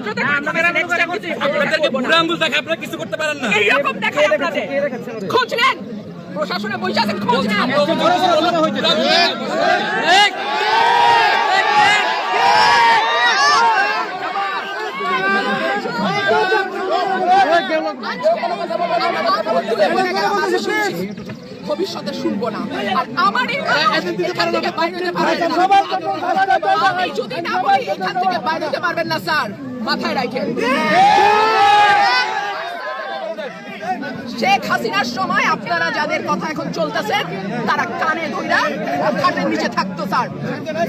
আপনাদেরকে বুড়া আঙ্গুল দেখে আপনারা কিছু করতে পারেন না এইরকম দেখায় আপনাদের খোঁজ নেন প্রশাসনে বসে আছেন খোঁজ নেন ভবিষ্যতে শুনব না আর আমার থেকে বাইরে হতে পারবেন না আমি যদি না বলি এখান থেকে বাইরে হতে পারবেন না স্যার মাথায় রাখেন। শেখ হাসিনার সময় আপনারা যাদের কথা এখন চলতেছেন তারা কানে ধইরা খাটের নিচে থাকতো স্যার।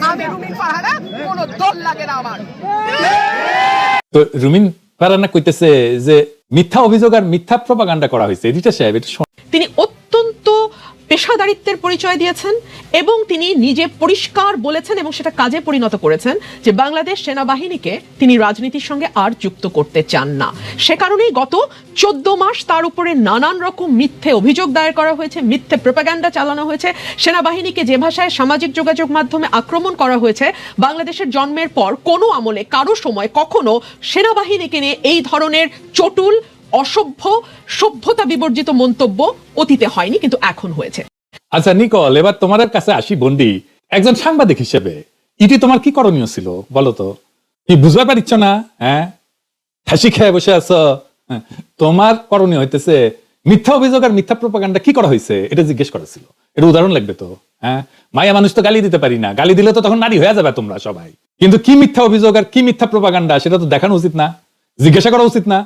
আমি রুমিন ফারহানা কোনো দল লাগে না আমার। তো রুমিন ফারানা কইতেছে যে মিথ্যা অভিযোগ আর মিথ্যা প্রপাগান্ডা করা হয়েছে। এডিটার সাহেব এটা তিনি অত্যন্ত পেশাদারিত্বের পরিচয় দিয়েছেন এবং তিনি নিজে পরিষ্কার বলেছেন এবং সেটা কাজে পরিণত করেছেন যে বাংলাদেশ সেনাবাহিনীকে তিনি রাজনীতির সঙ্গে আর যুক্ত করতে চান না। সে কারণেই গত চোদ্দ মাস তার উপরে নানান রকম মিথ্যে অভিযোগ দায়ের করা হয়েছে, মিথ্যে প্রপাগান্ডা চালানো হয়েছে। সেনাবাহিনীকে যে ভাষায় সামাজিক যোগাযোগ মাধ্যমে আক্রমণ করা হয়েছে, বাংলাদেশের জন্মের পর কোনো আমলে, কারও সময় কখনো সেনাবাহিনীকে নিয়ে এই ধরনের চটুল, অসভ্য, সভ্যতা বিবর্জিত মন্তব্য অতীতে হয়নি, কিন্তু এখন হয়েছে। আচ্ছা নিকল এবার তোমার কাছে আসি বন্ডি। একজন সাংবাদিক হিসেবে। ইটি তোমার কি করণীয় ছিল বলো তো? কি বুঝতে পারিচ্ছ না? হ্যাঁ? হাসি খেয়ে বসে আছো? হ্যাঁ, তোমার করণীয় হইতেছে মিথ্যা অভিযোগ আর মিথ্যা প্রপাগান্ডা কি করা হয়েছে এটা জিজ্ঞেস করা ছিল। এটা উদাহরণ লাগবে তো হ্যাঁ? মায়া মানুষ তো গালি দিতে পারি না। গালি দিলে তো তখন নারী হয়ে যাবে তোমরা সবাই। কিন্তু কি মিথ্যা অভিযোগ আর কি মিথ্যা প্রপাগান্ডা সেটা তো দেখানো উচিত না জিজ্ঞাসা করা উচিত না।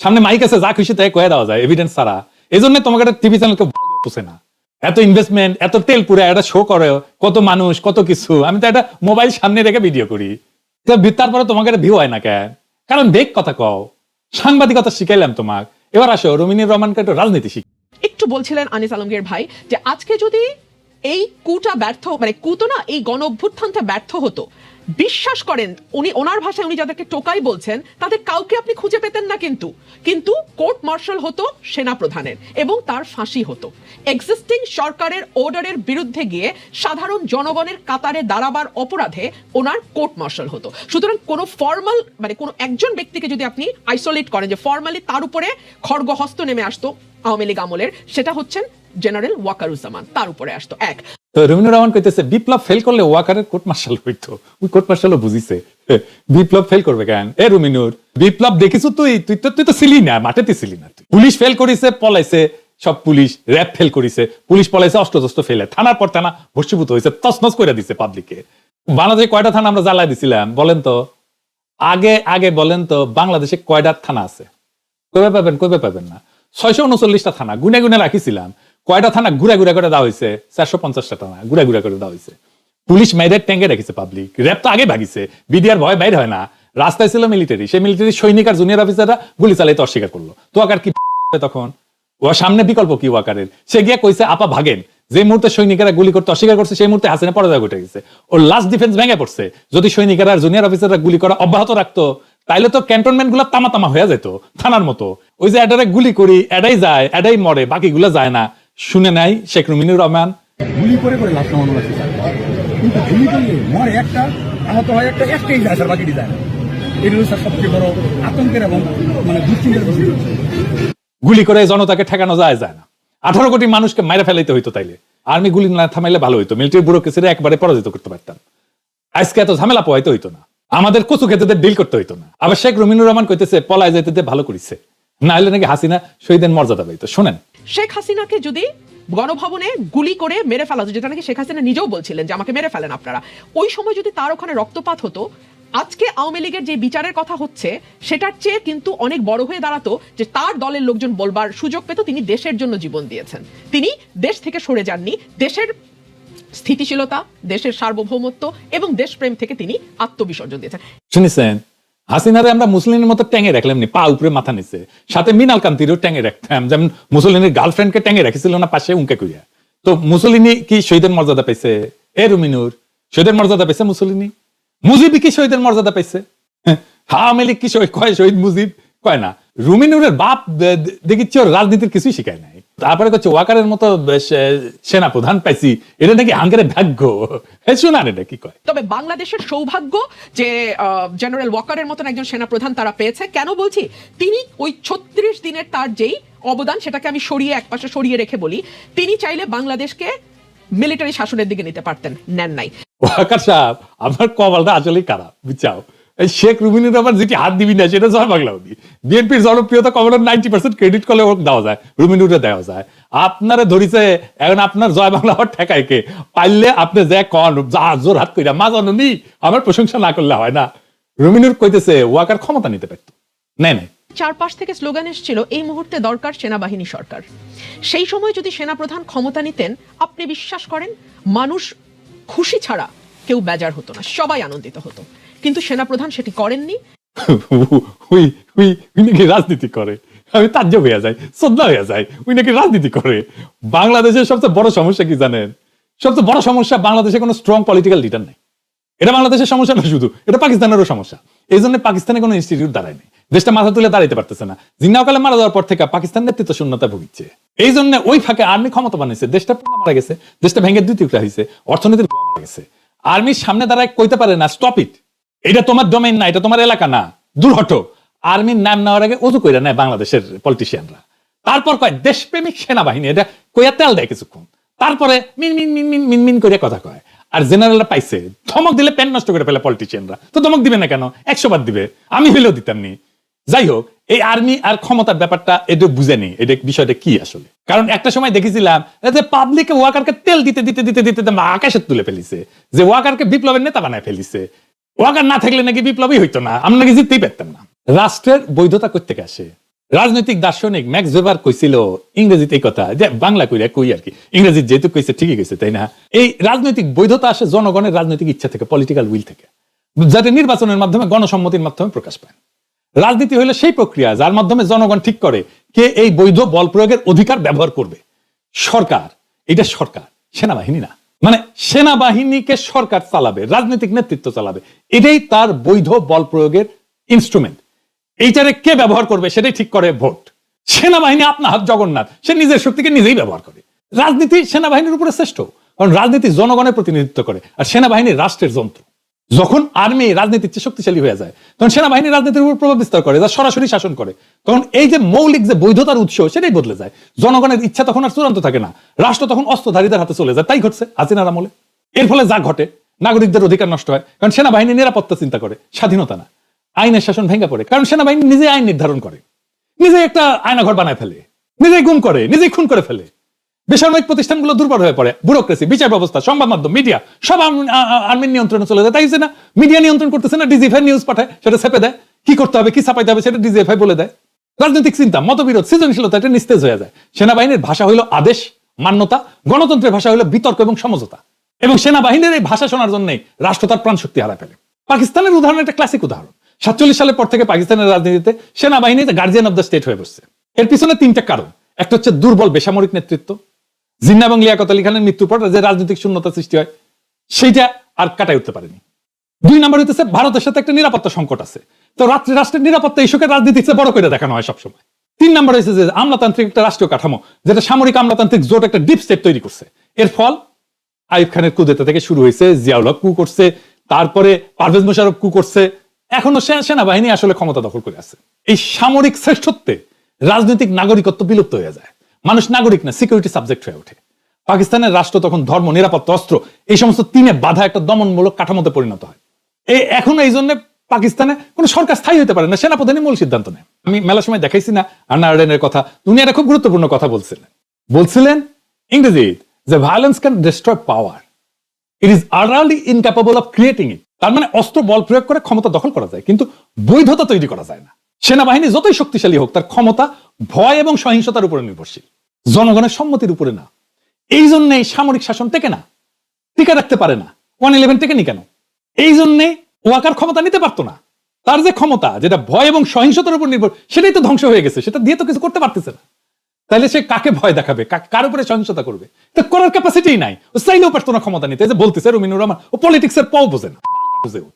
সামনে মাইক আছে যা খুশি তাই কয়ে দেওয়া যায় এভিডেন্স ছাড়া। এই জন্য তোমাকে টিভি চ্যানেলকে পোষে না। এত ইনভেস্টমেন্ট এত তেল পুরে একটা শো করে, কত মানুষ, কত কিছু। আমি তো একটা মোবাইল সামনে রেখে ভিডিও করি। তারপরে তোমাকে একটা ভিউ হয় না কেন? কারণ দেখ কথা কও। সাংবাদিকতা শিখাইলাম তোমাক। এবার আসো, রমিনীর রহমানকে একটু রাজনীতি শিখ একটু বলছিলেন আনিস আলমগীর ভাই যে আজকে যদি এই কুটা ব্যর্থ মানে কুতো না, এই গণ অভ্যুত্থানটা ব্যর্থ হতো বিশ্বাস করেন, উনি ওনার ভাষায় উনি যাদেরকে টোকাই বলছেন তাদের কাউকে আপনি খুঁজে পেতেন না কিন্তু। কিন্তু কোর্ট মার্শাল হতো সেনা প্রধানের এবং তার ফাঁসি হতো। এক্সিস্টিং সরকারের অর্ডারের বিরুদ্ধে গিয়ে সাধারণ জনগণের কাতারে দাঁড়াবার অপরাধে ওনার কোর্ট মার্শাল হতো। সুতরাং কোনো ফর্মাল মানে কোনো একজন ব্যক্তিকে যদি আপনি আইসোলেট করেন, যে ফর্মালি তার উপরে খড়গহস্ত নেমে আসতো আওয়ামী লীগ আমলের, সেটা হচ্ছেন জেনারেল ওয়াকারুজ্জামান, তার উপরে আসতো এক। তো রহমান কইতেছে, বিপ্লব ফেল করলে ওয়াকারের কোর্ট মার্শাল হইতো। ওই কোর্ট মার্শালও বুঝিছে। বিপ্লব ফেল করবে কেন? এ রুমিনুর, বিপ্লব দেখিছো তুই? তুই তো তুই তো ছিলি না ছিলি না পুলিশ ফেল করিছে, পলাইছে, সব পুলিশ ফেল করিছে। পুলিশ পলাইছে ফেলে থানার পর থানা করে দিছে পাবলিকে বাংলাদেশে কয়টা থানা আমরা জ্বালাই দিছিলাম, বলেন তো? আগে আগে বলেন তো, বাংলাদেশে কয়টা থানা আছে? কবে পাবেন কবে পাবেন না? ছয়শো উনচল্লিশটা থানা, গুনে গুনে রাখিছিলাম। কয়টা থানা ঘুরে ঘুরে করে দেওয়া হয়েছে? চারশো পঞ্চাশটা থানা ঘুরে ঘুরে করে দেওয়া হয়েছে। পুলিশ মেয়েদের ট্যাঙ্কে রেখেছে পাবলিক র্যাব তো আগে ভাগিছে। বিডিআর ভয় বাইরে হয় না। রাস্তায় ছিল মিলিটারি সেই মিলিটারি সৈনিক আর জুনিয়র অফিসাররা গুলি চালাইতে অস্বীকার করল। তো আকার কি তখন? ও সামনে বিকল্প কি ওয়াকারের? সে গিয়ে কইছে, আপা, ভাগেন। যে মুহূর্তে সৈনিকেরা গুলি করতে অস্বীকার করছে, সেই মুহূর্তে হাসিনা পরাজয় ঘটে গেছে। ওর লাস্ট ডিফেন্স ভেঙে পড়ছে। যদি সৈনিকেরা আর জুনিয়র অফিসাররা গুলি করা অব্যাহত রাখতো, তাইলে তো ক্যান্টনমেন্টগুলো তামা তামা হয়ে যেত, থানার মতো। ওই যে এডারে গুলি করি, এডাই যায়, এডাই মরে, বাকিগুলো যায় না। শুনে নাই শেখ রুমিনুর রহমান। গুলি করে করে লাশ নামানো লাগছে কিন্তু গুলি করলে মরে একটা আহত হয় একটা একটাই যায় স্যার বাকিটি যায় এটা স্যার সবচেয়ে বড় আতঙ্কের এবং মানে দুশ্চিন্তার বিষয় গুলি করে জনতাকে ঠেকানো যায় যায় না। আঠারো কোটি মানুষকে মাইরে ফেলাইতে হইতো তাইলে। আর্মি গুলি না থামাইলে ভালো হইতো। মিলিটারি ব্যুরোক্রেসিরা একবারে পরাজিত করতে পারতাম। আজকে এত ঝামেলা পোয়াইতে হইতো না। আমাদের কচু খেতেদের ডিল করতে হইতো না। আবার শেখ রুমিনুর রহমান কইতেছে পলায় যাইতে ভালো করিছে। না হলে নাকি হাসিনা শহীদের মর্যাদা পাইতো। শোনেন শেখ হাসিনাকে যদি গণভবনে গুলি করে মেরে ফেলা যেটা নাকি শেখ হাসিনা নিজেও বলছিলেন যে আমাকে মেরে ফেলেন আপনারা, ওই সময় যদি তার ওখানে রক্তপাত হতো, আজকে আওয়ামী লীগের যে বিচারের কথা হচ্ছে, সেটার চেয়ে কিন্তু অনেক বড় হয়ে দাঁড়াতো যে তার দলের লোকজন বলবার সুযোগ পেত তিনি দেশের জন্য জীবন দিয়েছেন। তিনি দেশ থেকে সরে যাননি, দেশের স্থিতিশীলতা, দেশের সার্বভৌমত্ব এবং দেশপ্রেম থেকে তিনি আত্মবিসর্জন দিয়েছেন। শুনেছেন? হাসিনারে আমরা মুসলিমের মতো ট্যাঙে রাখলাম নি, পা উপরে মাথা নিচে। সাথে মিনাল কান্তিরও ট্যাঙে রাখতাম, যেমন মুসলিনের গার্লফ্রেন্ডকে ট্যাঙে রাখিছিল না, পাশে উঙ্কে কইয়া তো মুসলিনি কি শহীদের মর্যাদা পাইছে? এ রুমিনুর, শহীদের মর্যাদা পাইছে মুসলিনি? মুজিবি কি শহীদের মর্যাদা পাইছে? আওয়ামী লীগ কি শহীদ কয় শহীদ মুজিব? কয় না। রুমিনুরের বাপ দেখিচ্ছি ওর রাজনীতির কিছুই শিখায় নাই। তারপরে হচ্ছে ওয়াকারের মতো বেশ, আহ, সেনাপ্রধান পাইছি। এটা নাকি হাঙ্গের ভাগ্য। শোনান এটা কি কয়? তবে বাংলাদেশের সৌভাগ্য যে জেনারেল ওয়াকারের মতন একজন সেনাপ্রধান তারা পেয়েছে। কেন বলছি? তিনি ওই ছত্রিশ দিনের তার যেই অবদান সেটাকে আমি সরিয়ে একপাশে সরিয়ে রেখে বলি তিনি চাইলে বাংলাদেশকে মিলিটারি শাসনের দিকে নিতে পারতেন নেন নাই। ওয়াকার সাহেব আমার কপালটা আসলেই খারাপ বুঝছাও? শেখ রুবিনের আবার যেটি হাত দিবি না, সেটা জয় বাংলা উনি বিএনপির জনপ্রিয়তা কমলার নাইনটি পার্সেন্ট ক্রেডিট করলে ওর দেওয়া যায় রুমিনুরে দেওয়া যায়। আপনারে ধরিছে, এখন আপনার জয় বাংলা হওয়ার ঠেকায় কে পাইলে আপনি যে কন, যা জোর হাত কইরা মা জানি আমার প্রশংসা না করলে হয় না। রুমিনুর কইতেছে, ওয়াকার ক্ষমতা নিতে পারতো। নাই, নেই। চারপাশ থেকে স্লোগান এসেছিল, এই মুহূর্তে দরকার সেনাবাহিনী সরকার। সেই সময় যদি সেনাপ্রধান ক্ষমতা নিতেন, আপনি বিশ্বাস করেন, মানুষ খুশি ছাড়া কেউ বেজার হতো না, সবাই আনন্দিত হতো। কিন্তু সেনাপ্রধান সেটি করেননি। উই উই উই নাকি রাজনীতি করে। আমি তাজ্য হইয়া যাই, শ্রদ্ধা হইয়া যাই, উই নাকি রাজনীতি করে। বাংলাদেশের সবচেয়ে বড় সমস্যা কি জানেন? সবচেয়ে বড় সমস্যা বাংলাদেশে কোনো স্ট্রং পলিটিক্যাল লিডার নেই। এটা বাংলাদেশের সমস্যা না শুধু, এটা পাকিস্তানেরও সমস্যা। এই জন্য পাকিস্তানে কোনো ইনস্টিটিউট দাঁড়ায়নি। দেশটা মাথা তুলে দাঁড়াইতে পারতেছে না। জিন্নাওকালে মারা যাওয়ার পর থেকে পাকিস্তান নেতৃত্ব শূন্যতা ভুগিচ্ছে এই জন্য ওই ফাঁকে আর্মি ক্ষমতা বানিয়েছে। দেশটা মারা গেছে, দেশটা ভেঙে দুই টুকরা হয়েছে অর্থনীতির গেছে। আর্মির সামনে দাঁড়ায় কইতে পারে না স্টপ ইট এটা তোমার ডোমেইন না, এটা তোমার এলাকা না দূর হটো আর্মির নাম নেওয়ার আগে অজু কইরা নেয় বাংলাদেশের পলিটিশিয়ানরা তারপর কয়, দেশপ্রেমিক সেনাবাহিনী, এটা কইয়া তেল দেয় কিছুক্ষণ। তারপরে মিন মিন মিন মিন মিন মিন করে কথা কয়। আর জেনারেলরা পাইছে, ধমক দিলে প্যান নষ্ট করে ফেলে পলিটিশিয়ানরা তো ধমক দিবে না কেন? একশো বার দিবে। আমি হইলেও দিতাম নি। যাই হোক, এই আর্মি আর ক্ষমতার ব্যাপারটা এটা বুঝেনি এটা বিষয়টা কি আসলে? কারণ একটা সময় দেখেছিলাম যে পাবলিকে ওয়াকারকে তেল দিতে দিতে দিতে দিতে দিতে আকাশে তুলে ফেলিছে। যে ওয়াকারকে বিপ্লবের নেতা বানায় ফেলিছে। ওয়াকার না থাকলে নাকি বিপ্লবই হইতো না, আমরা নাকি জিততেই পারতাম না। রাষ্ট্রের বৈধতা করতে আসে? রাজনৈতিক দার্শনিক ম্যাক্স ভেবার কইছিল ইংরেজিতে এই কথা, যে বাংলা কইরা কই আর কি, ইংরেজি যেহেতু কইছে ঠিকই কইছে, তাই না? এই রাজনৈতিক বৈধতা আসে জনগণের রাজনৈতিক ইচ্ছা থেকে পলিটিক্যাল উইল থেকে, যাতে নির্বাচনের মাধ্যমে গণসম্মতির মাধ্যমে প্রকাশ পায়। রাজনীতি হলো সেই প্রক্রিয়া, যার মাধ্যমে জনগণ ঠিক করে কে এই বৈধ বল প্রয়োগের অধিকার ব্যবহার করবে। সরকার, এটা সরকার, সেনাবাহিনী না। মানে সেনাবাহিনীকে সরকার চালাবে, রাজনৈতিক নেতৃত্ব চালাবে। এটাই তার বৈধ বল প্রয়োগের ইনস্ট্রুমেন্ট এইটারে কে ব্যবহার করবে সেটাই ঠিক করে ভোট। সেনাবাহিনী আপনা হাত জগন্নাথ, সে নিজের শক্তিকে নিজেই ব্যবহার করে। রাজনীতি সেনাবাহিনীর উপরে শ্রেষ্ঠ, কারণ রাজনীতি জনগণের প্রতিনিধিত্ব করে, আর সেনাবাহিনী রাষ্ট্রের যন্ত্র। যখন আর্মি রাজনীতির চেয়ে শক্তিশালী হয়ে যায়, তখন সেনাবাহিনী রাজনীতির উপর প্রভাব বিস্তার করে, যা সরাসরি শাসন করে। তখন এই যে মৌলিক যে বৈধতার উৎস, সেটাই বদলে যায়। জনগণের ইচ্ছা তখন আর চূড়ান্ত থাকে না। রাষ্ট্র তখন অস্ত্রধারীদের হাতে চলে যায়। তাই ঘটছে হাসিনার আমলে। এর ফলে যা ঘটে, নাগরিকদের অধিকার নষ্ট হয়, কারণ সেনাবাহিনী নিরাপত্তা চিন্তা করে, স্বাধীনতা না। আইনের শাসন ভেঙে পড়ে, কারণ সেনাবাহিনী নিজে আইন নির্ধারণ করে। নিজে একটা আয়নাঘর বানায় ফেলে। নিজেই গুম করে, নিজেই খুন করে ফেলে। বেসামরিক প্রতিষ্ঠানগুলো দুর্বল হয়ে পড়ে। ব্যুরোক্রেসি, বিচার ব্যবস্থা, সংবাদ মাধ্যম, মিডিয়া, সব আর্মির নিয়ন্ত্রণে চলে যায়। তাই না? মিডিয়া নিয়ন্ত্রণ করতেছে না ডিজিএফআই নিউজ পাঠায়, সেটা চেপে দেয়। কি করতে হবে, কি ছাপাইতে হবে, সেটা ডিজিএফআই বলে দেয়। রাজনৈতিক চিন্তা, মতবিরোধ, সৃজনশীলতা, এটা নিস্তেজ হয়ে যায়। সেনাবাহিনীর ভাষা হইল আদেশ, মান্যতা, গণতন্ত্রের ভাষা হইল বিতর্ক এবং সমঝোতা। এবং সেনাবাহিনীর এই ভাষা শোনার জন্যই রাষ্ট্র তার প্রাণ শক্তি হারা ফেলে। পাকিস্তানের উদাহরণ একটা ক্লাসিক উদাহরণ। সাতচল্লিশ সালের পর থেকে পাকিস্তানের রাজনীতিতে সেনাবাহিনী গার্জিয়ান অব দ্য স্টেট হয়ে বসছে। এর পিছনে তিনটা কারণ। একটা হচ্ছে দুর্বল বেসামরিক নেতৃত্ব জিন্না এবং লিয়াকত আলী খানের মৃত্যুর পর যে রাজনৈতিক শূন্যতা সৃষ্টি হয়, সেইটা আর কাটাই উঠতে পারেনি। দুই নম্বর হইতেছে, ভারতের সাথে একটা নিরাপত্তা সংকট আছে। তো রাত্রে রাষ্ট্রের নিরাপত্তা ইস্যুকে রাজনীতির চেয়ে বড় করে দেখানো হয় সবসময়। তিন নম্বর হয়েছে যে আমলাতান্ত্রিক একটা রাষ্ট্রীয় কাঠামো, যেটা সামরিক আমলাতান্ত্রিক জোট একটা ডিপ স্টেট তৈরি করছে। এর ফল আইব খানের কুদেতা থেকে শুরু হয়েছে, জিয়াউল কু করছে, তারপরে পারভেজ মোশারফ কু করছে। এখনও সেনাবাহিনী আসলে ক্ষমতা দখল করে আছে। এই সামরিক শ্রেষ্ঠত্বে রাজনৈতিক নাগরিকত্ব বিলুপ্ত হয়ে যায়। মানুষ নাগরিক না সিকিউরিটি সাবজেক্ট হয়ে ওঠে। পাকিস্তানের রাষ্ট্র তখন ধর্ম, নিরাপত্তা, অস্ত্র, এই সমস্ত তিনে বাধা একটা দমনমূলক কাঠামোতে পরিণত হয়। এই এখন এই জন্য পাকিস্তানে কোনো সরকার স্থায়ী হতে পারে না সেনাপ্রধানই মূল সিদ্ধান্ত নেয়। আমি মেলার সময় দেখাইছি না, আন্না আর্ডেনের কথা। উনি একটা খুব গুরুত্বপূর্ণ কথা বলছিলেন। বলছিলেন ইংরেজি যে violence can destroy power it is utterly incapable of creating it তার মানে অস্ত্র বল প্রয়োগ করে ক্ষমতা দখল করা যায়, কিন্তু বৈধতা তৈরি করা যায় না। সেনাবাহিনী যতই শক্তিশালী হোক, তার ক্ষমতা, ভয় এবং সহিংসতার উপরে নির্ভরশীল। জনগণের সম্মতির উপরে না। এই জন্যই সামরিক শাসন টেকে না। টিকে রাখতে পারে না। ওয়ান ইলেভেন টেকেনি কেন? এই জন্যে ওয়াকার ক্ষমতা নিতে পারতো না। তার যে ক্ষমতা, যেটা ভয় এবং সহিংসতার উপর নির্ভর, সেটাই তো ধ্বংস হয়ে গেছে। সেটা দিয়ে তো কিছু করতে পারতেছে না। তাহলে সে কাকে ভয় দেখাবে? কার উপরে সহিংসতা করবে? তা করার ক্যাপাসিটি নাই। ও চাইলেও পারতো না ক্ষমতা নিতে। যে বলতেছে রুমিনুর রহমান, ও পলিটিক্স এর পাও বোঝে না। বুঝে ও।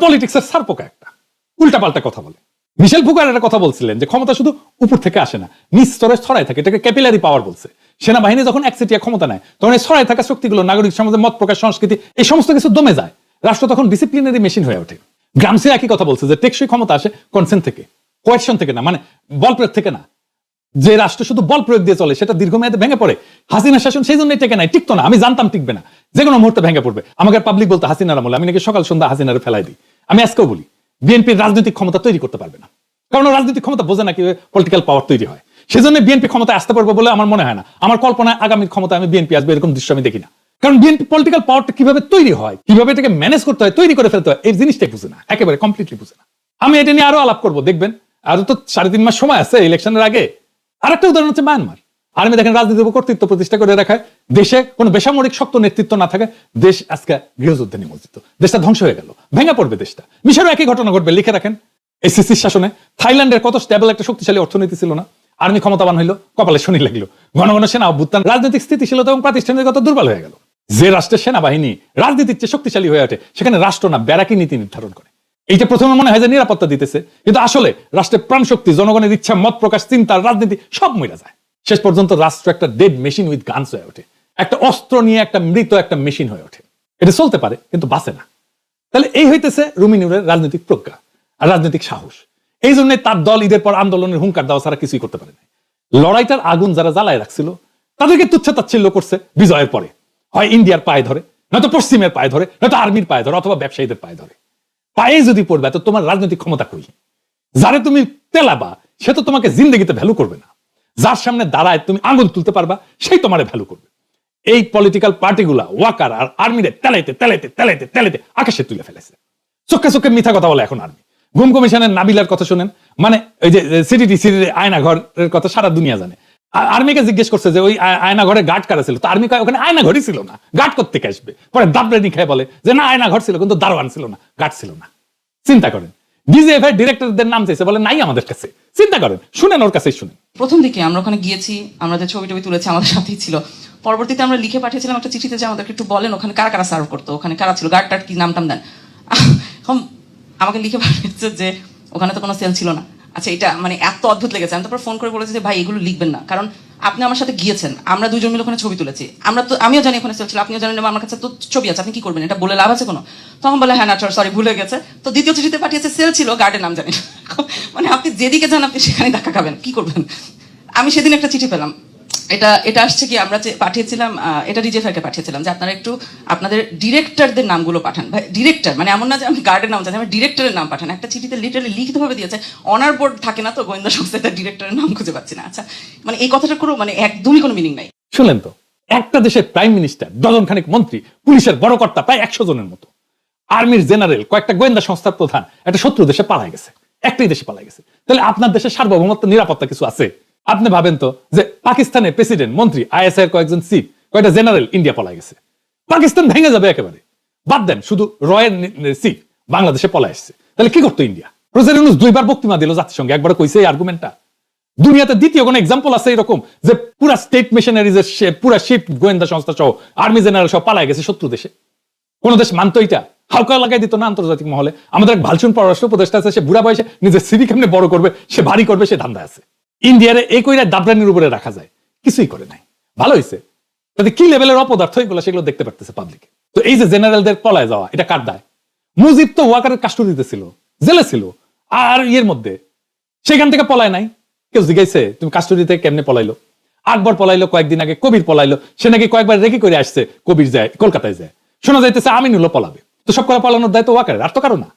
পলিটিক্স সারপোকা একটা। উল্টা পাল্টা কথা বলে। মিশেল ফুকার একটা কথা বলছিলেন যে ক্ষমতা শুধু উপর থেকে আসে না, নিচ স্তরে ছড়াই থাকে, এটাকে ক্যাপিলারি পাওয়ার বলছে। সেনাবাহিনী যখন একচেটিয়া ক্ষমতা নেয়, তখন এই ছড়াই থাকা শক্তিগুলো, নাগরিক সমাজে মত প্রকাশ, সংস্কৃতি, এই সমস্ত কিছু দমে যায়। রাষ্ট্র তখন ডিসিপ্লিনারি মেশিন হয়ে ওঠে। গ্রামসে একই কথা বলছে যে টেকসই ক্ষমতা আসে কনসেন্ট থেকে কোয়েশন থেকে না মানে বল প্রয়োগ থেকে না। যে রাষ্ট্র শুধু বল প্রয়োগ দিয়ে চলে, সেটা দীর্ঘমেয়াদে ভেঙে পড়ে। হাসিনা শাসন সেই জন্যই টেকে নাই, টিকতো না, আমি জানতাম টিকবে না। যে কোনো মুহূর্তে ভেঙে পড়বে। আমাকে পাবলিক বলতে হাসিনার আমলে, আমি নাকি সকাল সন্ধ্যা হাসিনারে ফেলাই দিই। আমি আজকেও বলি। বিএনপির রাজনৈতিক ক্ষমতা তৈরি করতে পারবে না। কারণ রাজনৈতিক ক্ষমতা বোঝে না কীভাবে পলিটিক্যাল পাওয়ার তৈরি হয়। সেজন্য বিএনপি ক্ষমতায় আসতে পারবে বলে আমার মনে হয় না। আমার কল্পনায় আগামীর ক্ষমতা আমি বিএনপি আসবে এরকম দৃশ্য আমি দেখি না। কারণ বিএনপি পলিটিক্যাল পাওয়ারটা কীভাবে তৈরি হয়, কীভাবে এটাকে ম্যানেজ করতে হয়, তৈরি করে ফেলতে হয়, এই জিনিসটাই বুঝে না। একেবারে কমপ্লিটলি বুঝে না। আমি এটা নিয়ে আরও আলাপ করব, দেখবেন। আরও তো সাড়ে তিন মাস সময় আছে ইলেকশনের আগে। আরেকটা উদাহরণ হচ্ছে মায়ানমার আর্মি দেখেন রাজনীতির উপর কর্তৃত্ব প্রতিষ্ঠা করে রাখায় দেশে কোনো বেসামরিক শক্ত নেতৃত্ব না থাকে, দেশ আজকে গৃহযুদ্ধে নিমজ্জিত। দেশটা ধ্বংস হয়ে গেল, ভেঙে পড়বে দেশটা। মিশরও একই ঘটনা ঘটবে, লিখে রাখেন এই সিসির শাসনে। থাইল্যান্ডের কত স্টেবল একটা শক্তিশালী অর্থনীতি ছিল না, আর্মি ক্ষমতাবান হইল, কপালে শনি লাগল। ঘন ঘন সেনা অভ্যুত্থান, রাজনৈতিক স্থিতিশীলতা এবং প্রাতিষ্ঠানিকতা দুর্বল হয়ে গেল। যে রাষ্ট্রের সেনাবাহিনী রাজনীতির চেয়ে শক্তিশালী হয়ে ওঠে, সেখানে রাষ্ট্র না, ব্যারাকি নীতি নির্ধারণ করে। এইটা প্রথমে মনে হয় যে নিরাপত্তা দিতেছে, কিন্তু আসলে রাষ্ট্রের প্রাণ শক্তি জনগণের ইচ্ছা, মত প্রকাশ চিন্তা রাজনীতি সব মরে যায়। শেষ পর্যন্ত রাষ্ট্র একটা ডেড মেশিন উইথ গানস হয়ে ওঠে। একটা অস্ত্র নিয়ে একটা মৃত একটা মেশিন হয়ে ওঠে। এটা চলতে পারে, কিন্তু বাঁচে না। তাহলে এই হইতেছে রুমিনুরের রাজনৈতিক প্রজ্ঞা আর রাজনৈতিক সাহস। এই জন্য তার দল ঈদের পর আন্দোলনের হুঙ্কার দেওয়া ছাড়া কিছুই করতে পারে লড়াইটার আগুন যারা জ্বালায় রাখছিল, তাদেরকে তুচ্ছ তাচ্ছিল্য করছে বিজয়ের পরে। হয় ইন্ডিয়ার পায়ে ধরে, নয়তো পশ্চিমের পায়ে ধরে, নয়তো আর্মির পায়ে ধরে, অথবা ব্যবসায়ীদের পায়ে ধরে। পায়ে যদি পড়বে, তো তোমার রাজনৈতিক ক্ষমতা কই? যারে তুমি তেলাবা সে তো তোমাকে জিন্দগিতে ভ্যালু করবে না। যার সামনে দাঁড়ায় তুমি আঙুল তুলতে পারবা, সেই তোমারে ভ্যালু করবে। এই পলিটিক্যাল পার্টিগুলা ওয়াকার আর আর্মিরে তেলাইতে তেলাইতে তেলাইতে তেলাইতে আকাশে তুলে ফেলেছে। চোখে চোখে মিথ্যা কথা বলে এখন আর্মি ঘুম কমিশনের নাবিলার কথা শুনেন। মানে ওই যে সিটিটি সিটি আয়না ঘরের কথা সারা দুনিয়া জানে। আর্মিকে জিজ্ঞেস করছে যে, ওই আয়না ঘরে গার্ড কারা ছিল? তো আর্মি ওখানে আয়না ঘরই ছিল না। গার্ড করতে আসবে? পরে দাবরানি খায় বলে যে, না আয়না ঘর ছিল, কিন্তু দারোয়ান ছিল না গার্ড ছিল না। চিন্তা করেন। ডিজিএফ ডিরেক্টরদের নাম চাইছে বলে নাই আমাদের কাছে। চিন্তা করেন, শুনেন ওর কাছেই শুনেন। প্রথম দিকে আমরা ওখানে গিয়েছি, আমরা যে ছবি টবি তুলেছি আমাদের সাথেই ছিল। পরবর্তীতে আমরা লিখে পাঠিয়েছিলাম একটা চিঠিতে যে আমাদেরকে একটু বলেন ওখানে কারা কারা সার্ভ করতো, ওখানে কারা ছিল গার্ড টার্ড কি নাম টাম দেন। এখন আমাকে লিখে পাঠিয়েছে যে ওখানে তো কোনো সেল ছিল না। আচ্ছা এটা মানে এত অদ্ভুত লেগেছে। আমি তারপর ফোন করে বলেছি যে, ভাই, এগুলো লিখবেন না। কারণ আপনি আমার সাথে গিয়েছেন, আমরা দুজন মিলে ওখানে ছবি তুলেছি। আমরা তো আমিও জানি ওখানে সেল ছিল, আপনিও জানেন আমার কাছে তো ছবি আছে, আপনি কি করবেন? এটা বলে লাভ আছে কোনো? তখন বলে হ্যাঁ না সরি ভুলে গেছে। তো দ্বিতীয় চিঠিতে পাঠিয়েছে সেল ছিল গার্ডের নাম জানি মানে আপনি যেদিকে যান, আপনি সেখানে ধাক্কা খাবেন, কি করবেন? আমি সেদিন একটা চিঠি পেলাম। এটা এটা আসছে কি, আমরা পাঠিয়েছিলাম এটা রিজেফারকে পাঠিয়েছিলাম যে আপনারা একটু আপনাদের ডিরেক্টরদের নামগুলো পাঠান। ভাই, ডিরেক্টর মানে এমন না যে আমি গার্ডের নাম জানি আমার ডিরেক্টরের নাম পাঠান। একটা চিঠিতে লিটারালি লিখিতভাবে দিয়েছে অনার বোর্ড থাকে না তো, গোয়েন্দা সংস্থায় তার ডিরেক্টরের নাম খুঁজে পাচ্ছি না। আচ্ছা মানে এই কথাটার কোনো মানে একদমই কোনো মিনিং নাই। শুনলেন তো? একটা দেশের প্রাইম মিনিস্টার ডজন খানিক মন্ত্রী, পুলিশের বড় কর্তা প্রায় একশো জনের মতো। আর্মির জেনারেল কয়েকটা গোয়েন্দা সংস্থার প্রধান, একটা শত্রু দেশে পালাই গেছে, একটাই দেশে পালাই গেছে। তাহলে আপনার দেশের সার্বভৌমত্ব, নিরাপত্তা কিছু আছে? আপনি ভাবেন তো যে পাকিস্তানের প্রেসিডেন্ট, মন্ত্রী, আইএসআই এর কয়েকজন চিফ কয়েকটা জেনারেল ইন্ডিয়া পালাই গেছে। পাকিস্তান ভেঙে যাবে একেবারে। বাদ দেন, শুধু রয়ের চিফ বাংলাদেশে পলাই আসছে তাহলে কি করতো ইন্ডিয়া ইউনুস দুইবার বক্তৃতা দিল জাতিসংঘে একবার কইছে এই আর্গুমেন্টটা দুনিয়াতে দ্বিতীয় কোন এক্সাম্পল আছে এরকম যে পুরা স্টেট মিশনারিজের পুরা শিপ গোয়েন্দা সংস্থা সহ আর্মি জেনারেল সব পালায় গেছে শত্রু দেশে। কোন দেশ মানতো এটা হালকা লাগাই দিত না আন্তর্জাতিক মহলে? আমাদের এক ভালচুন পররাষ্ট্র উপদেষ্টা আছে, সে বুড়া বয়সে নিজের সিভি কেমনে বড় করবে, সে ভারী করবে, সে ধান্দা আছে। ইন্ডিয়ারে এই কইরা দাবরানির উপরে রাখা যায়। কিছুই করে নাই। ভালো হয়েছে তাতে কি লেভেলের অপদার্থ এগুলো সেগুলো দেখতে পারতেছে পাবলিক তো এই যে জেনারেলদের পলায় যাওয়া, এটা কার দায়? মুজিব তো ওয়াকারের কাস্টডিতে ছিল জেলে ছিল। আর ইয়ের মধ্যে, সেখান থেকে পলায় নাই। কেউ জিজ্ঞাসে, তুমি কাস্টডি থেকে কেমনে পলাইলো? আকবর পলাইলো, কয়েকদিন আগে কবির পলাইলো। সে নাকি কয়েকবার রেখে করে আসছে, কবির যায়, কলকাতায় যায়। শোনা যাইতেছে আমিনুল্লাহ পলাবে। তো সব করে পলানোর দায়িত্ব ওয়াকারের, আর তো কারও না।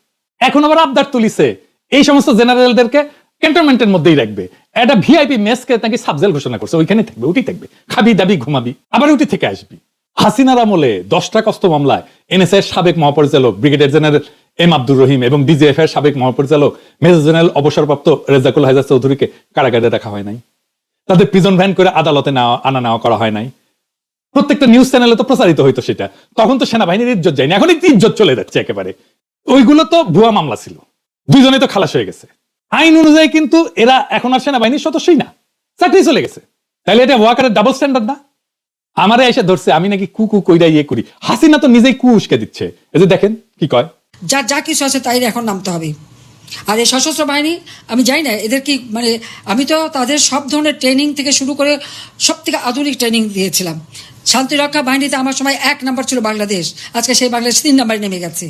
এখন আবার আবদার তুলিছে। এই সমস্ত জেনারেলদেরকে ক্যান্টনমেন্টের মধ্যেই রাখবে। একটা ভিআইপি মেসকে নাকি সাবজেল ঘোষণা করছে। ওইখানে থাকবে উঠি থাকবে। খাবি, দাবি, ঘুমাবি, আবার উঠি থেকে আসবি। হাসিনার আমলে দশটা কষ্ট মামলায় এনএসআই এর সাবেক মহাপরিচালক brigadier general M Abdur Rahim এবং ডিজিএফ এর সাবেক মহাপরিচালক মেজর জেনারেল অবসরপ্রাপ্ত রেজাকুল হায়দার চৌধুরীকে কারাগারে রাখা হয় নাই। তাদের প্রিজন ভ্যান করে আদালতে নেওয়া, আনা নেওয়া করা হয় নাই। প্রত্যেকটা নিউজ চ্যানেলে তো প্রচারিত হইতো সেটা। তখন তো সেনাবাহিনীর ইজ্জত যায়নি। এখন একটু ইজ্জত চলে যাচ্ছে একেবারে। ওইগুলো তো ভুয়া মামলা ছিল। দুইজনেই তো খালাস হয়ে গেছে। আইন অনুযায়ী কিন্তু এরা এখন আর সেনাবাহিনীর সদস্যই না। চাকরি চলে গেছে। তাহলে এটা ওয়াকারের ডাবল স্ট্যান্ডার্ড না? আমারে এসে ধরছে, আমি নাকি কু কু কইরা ইয়ে করি। হাসিনা তো নিজেই কু উস্কে দিচ্ছে। এই যে দেখেন কি কয়। যা যা কিছু আছে তাই এখন নামতে হবে। আর এই সশস্ত্র বাহিনী, আমি জানি না, এদের কি মানে আমি তো তাদের সব ধরনের ট্রেনিং থেকে শুরু করে সব থেকে আধুনিক ট্রেনিং দিয়েছিলাম। শান্তিরক্ষা বাহিনীতে আমার সময় এক নাম্বার ছিল বাংলাদেশ। আজকে সেই বাংলাদেশ তিন নাম্বারে নেমে গেছে।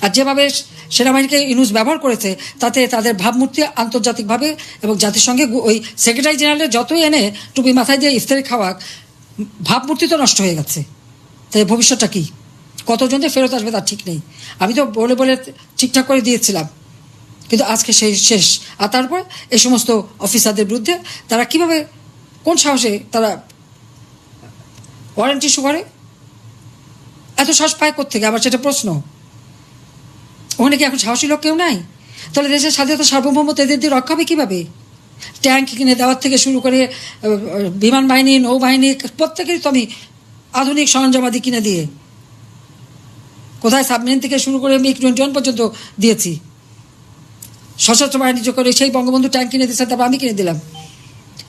আর যেভাবে সেনাবাহিনীকে ইউনুস ব্যবহার করেছে, তাতে তাদের ভাবমূর্তি আন্তর্জাতিকভাবে এবং জাতিসংঘে ওই সেক্রেটারি জেনারেলের যতই এনে টুপি মাথায় দিয়ে ইফতারি খাওয়াক, ভাবমূর্তি তো নষ্ট হয়ে গেছে। তাই ভবিষ্যৎটা কী? কতজনদের ফেরত আসবে তার ঠিক নেই। আমি তো বলে বলে ঠিকঠাক করে দিয়েছিলাম। কিন্তু আজকে সেই শেষ। আর তারপর এই সমস্ত অফিসারদের বিরুদ্ধে তারা কীভাবে, কোন সাহসে তারা ওয়ারেন্টি ইস্যু করে? এত সাহস পায় কোথেকে আবার সেটা প্রশ্ন। ওখানে কি এখন সাহসী লোক কেউ নাই? তাহলে দেশের স্বাধীনতা সার্বভৌমত্ব এদের দিয়ে রক্ষা হবে কীভাবে? ট্যাঙ্ক কিনে দেওয়ার থেকে শুরু করে বিমান বাহিনী, নৌবাহিনী, প্রত্যেকেরই তো আমি আধুনিক সরঞ্জামাদি কিনে দিয়ে। কোথায় সাবমেরিন থেকে শুরু করে মিগ টোয়েন্টি ওয়ান পর্যন্ত দিয়েছি। সশস্ত্র বাহিনী যে করে সেই বঙ্গবন্ধু ট্যাঙ্ক কিনে দিয়েছে, তারপর আমি কিনে দিলাম।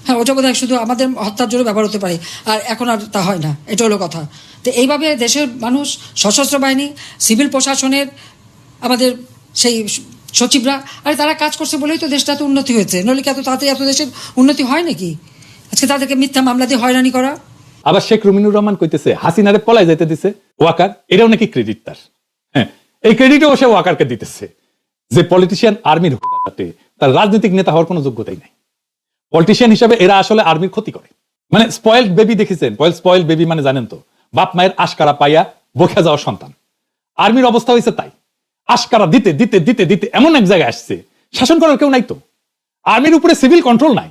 হ্যাঁ ওটা বোধহয় শুধু আমাদের হত্যার জন্য ব্যবহার হতে পারে, আর এখন আর তা হয় না, এটা হলো কথা। তো এইভাবে দেশের মানুষ, সশস্ত্র বাহিনী, সিভিল প্রশাসনের আমাদের সেই সচিবরা, আরে তারা কাজ করছে বলেই তো দেশটা এত উন্নতি হয়েছে। নইলে কি এত তাড়াতাড়ি এত দেশের উন্নতি হয় নাকি? আজকে তাদেরকে মিথ্যা মামলা দিয়ে হয়রানি করা। আবার শেখ রুমিনুর রহমান কইতেছে, হাসিনারে পলায় যেতে দিছে। ওয়াকার এটাও নাকি ক্রেডিট তার। হ্যাঁ এই ক্রেডিটও সে ওয়াকারকে দিতেছে যে পলিটিশিয়ান আর্মির হুকাতে তার রাজনৈতিক নেতা হওয়ার কোনো যোগ্যতাই নাই। পলিটিশিয়ান হিসাবে এরা আসলে আর্মির ক্ষতি করে। মানে স্পয়েলড বেবি দেখেছেন? স্পয়েল বেবি মানে জানেন তো, বাপ মায়ের আশকারা পাইয়া বকে যাওয়া সন্তান। আর্মির অবস্থা হয়েছে তাই। আশকারা দিতে দিতে দিতে দিতে এমন এক জায়গায় আসছে। শাসন করার কেউ নাই তো। আর্মির উপরে সিভিল কন্ট্রোল নাই।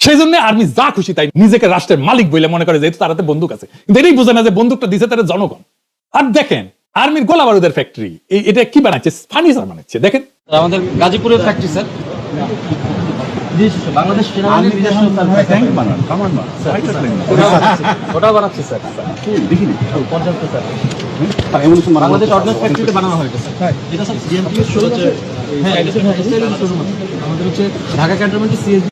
সেই জন্য আর্মি যা খুশি তাই নিজেকে রাষ্ট্রের মালিক বলে মনে করে, যেহেতু তারাতে বন্দুক আছে। কিন্তু এটাই বোঝে না যে বন্দুকটা দিছে তারা জনগণ। আর দেখেন, আর্মির গোলা বারুদের ফ্যাক্টরি এটা কি বানাচ্ছে? ফার্নিচার বানাচ্ছে। দেখেন। আমাদের গাজীপুরের ফ্যাক্টরি স্যার বাংলাদেশ ট্যাঙ্ক বানান কামান বানান ফাইটার প্লেন ওটা বানাচ্ছে স্যার দেখিনি? পর্যাপ্ত স্যার বানানো বাংলাদেশ অর্ডিন্যান্স ফ্যাক্টরিতে বানানো হয়ে এটা স্যার হ্যাঁ আমাদের হচ্ছে ঢাকা ক্যান্টনমেন্টে